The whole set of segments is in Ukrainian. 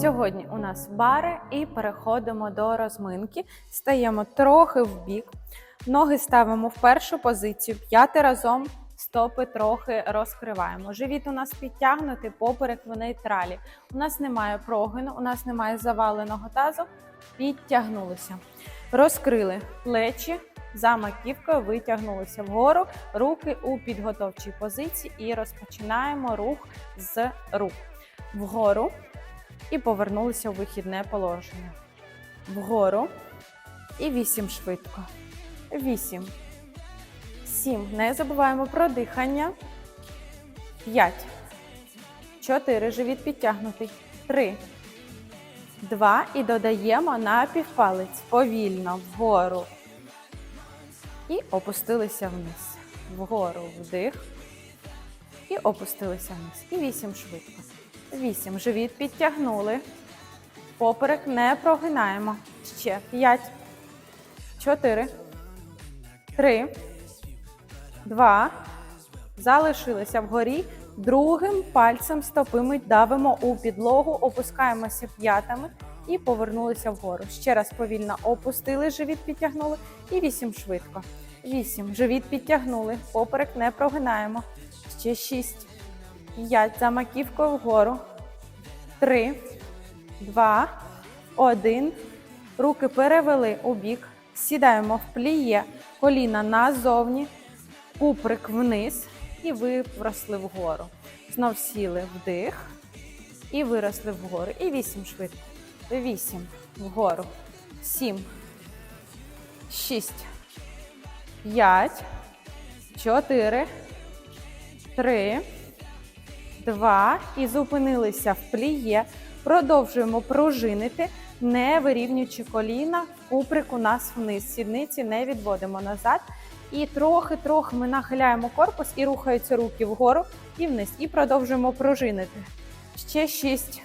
Сьогодні у нас бари і переходимо до розминки. Стаємо трохи в бік. Ноги ставимо в першу позицію, п'яти разом, стопи трохи розкриваємо. Живіт у нас підтягнутий, поперек в нейтралі. У нас немає прогину, у нас немає заваленого тазу. Підтягнулися. Розкрили плечі, за маківкою витягнулися вгору, руки у підготовчій позиції і розпочинаємо рух з рук. Вгору і повернулися у вихідне положення. Вгору і вісім швидко. Вісім. Сім. Не забуваємо про дихання. П'ять. Чотири. Живіт підтягнутий. Три. Два. І додаємо на півпалець. Повільно вгору. І опустилися вниз. Вгору вдих. І опустилися вниз. І вісім швидко. Вісім. Живіт підтягнули. Поперек не прогинаємо. Ще. П'ять. Чотири. Три. Два. Залишилися вгорі. Другим пальцем стопи ми давимо у підлогу, опускаємося п'ятами і повернулися вгору. Ще раз повільно опустили, живіт підтягнули. І вісім швидко. Вісім. Живіт підтягнули. Поперек не прогинаємо. Ще шість. П'ять. За маківкою вгору. Три, два, один. Руки перевели у бік. Сідаємо в пліє, коліна назовні, куприк вниз і виросли вгору. Знов сіли вдих і виросли вгору. І вісім швидко. Вісім вгору. Сім. Шість. П'ять. Чотири. Три. Два. І зупинилися в пліє. Продовжуємо пружинити, не вирівнюючи коліна. Куприк у нас вниз. Сідниці не відводимо назад. І трохи-трохи ми нахиляємо корпус і рухаються руки вгору і вниз. І продовжуємо пружинити. Ще шість.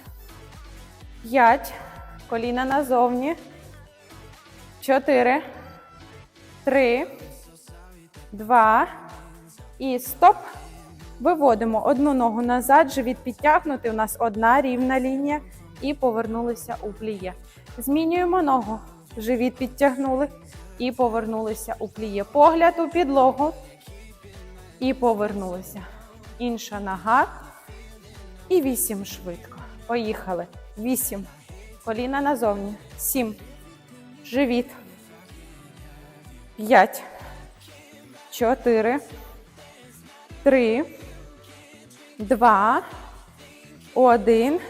П'ять. Коліна назовні. Чотири. Три. Два. І стоп. Виводимо одну ногу назад, живіт підтягнутий. У нас одна рівна лінія. І повернулися у пліє. Змінюємо ногу. Живіт підтягнули. І повернулися у пліє. Погляд у підлогу. І повернулися. Інша нога. І вісім швидко. Поїхали. Вісім. Коліна назовні. Сім. Живіт. П'ять. Чотири. Три. Два. Один.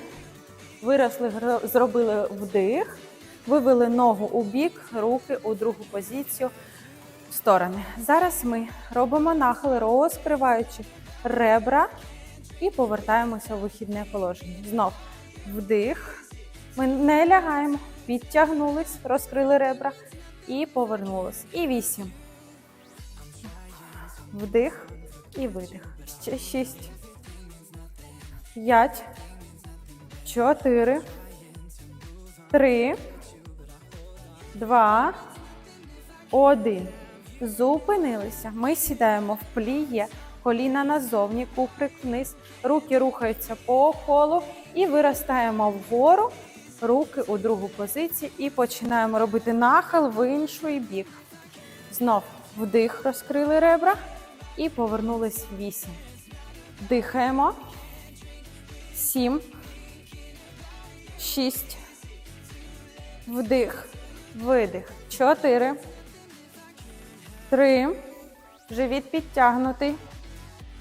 Виросли, зробили вдих. Вивели ногу у бік, руки у другу позицію в сторони. Зараз ми робимо нахил, розкриваючи ребра і повертаємося у вихідне положення. Знов вдих. Ми не лягаємо, підтягнулись, розкрили ребра і повернулись. І вісім. Вдих і видих. Ще шість. П'ять. Чотири. Три. Два. Один. Зупинилися. Ми сідаємо в пліє. Коліна назовні, куприк вниз. Руки рухаються по колу і виростаємо вгору. Руки у другу позицію і починаємо робити нахил в інший бік. Знов вдих, розкрили ребра і повернулись в вісім. Дихаємо. Сім. Шість. Вдих. Видих. Чотири. Три. Живіт підтягнутий.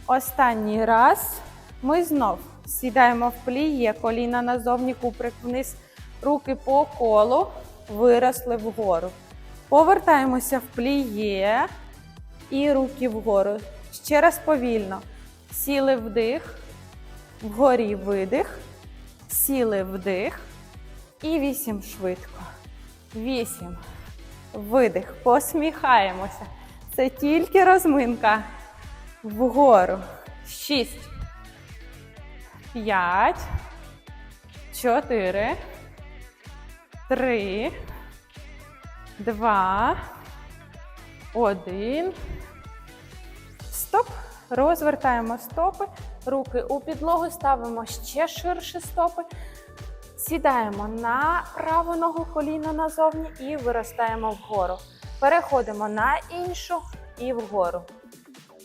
Останній раз. Ми знов сідаємо в пліє, коліна назовні, куприк вниз, руки по колу, виросли вгору. Повертаємося в пліє і руки вгору. Ще раз повільно. Сіли вдих, вгорі видих, сіли вдих. І вісім швидко. Вісім. Видих. Посміхаємося. Це тільки розминка. Вгору. Шість. П'ять. Чотири. Три. Два. Один. Стоп. Розвертаємо стопи. руки у підлогу, ставимо ще ширше стопи. Сідаємо на праву ногу коліна назовні і виростаємо вгору. Переходимо на іншу і вгору.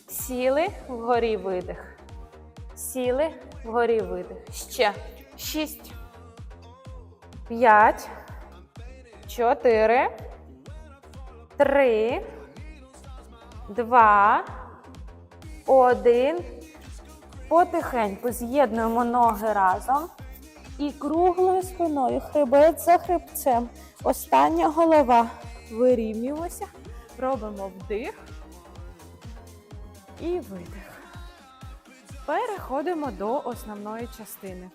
Сіли, вгорі видих. Сіли, вгорі видих. Ще. Шість. П'ять. Чотири. Три. Два. Один. Потихеньку з'єднуємо ноги разом. І круглою спиною, хребет за хребцем. Остання голова. Вирівнюємося. Робимо вдих. І видих. Переходимо до основної частини.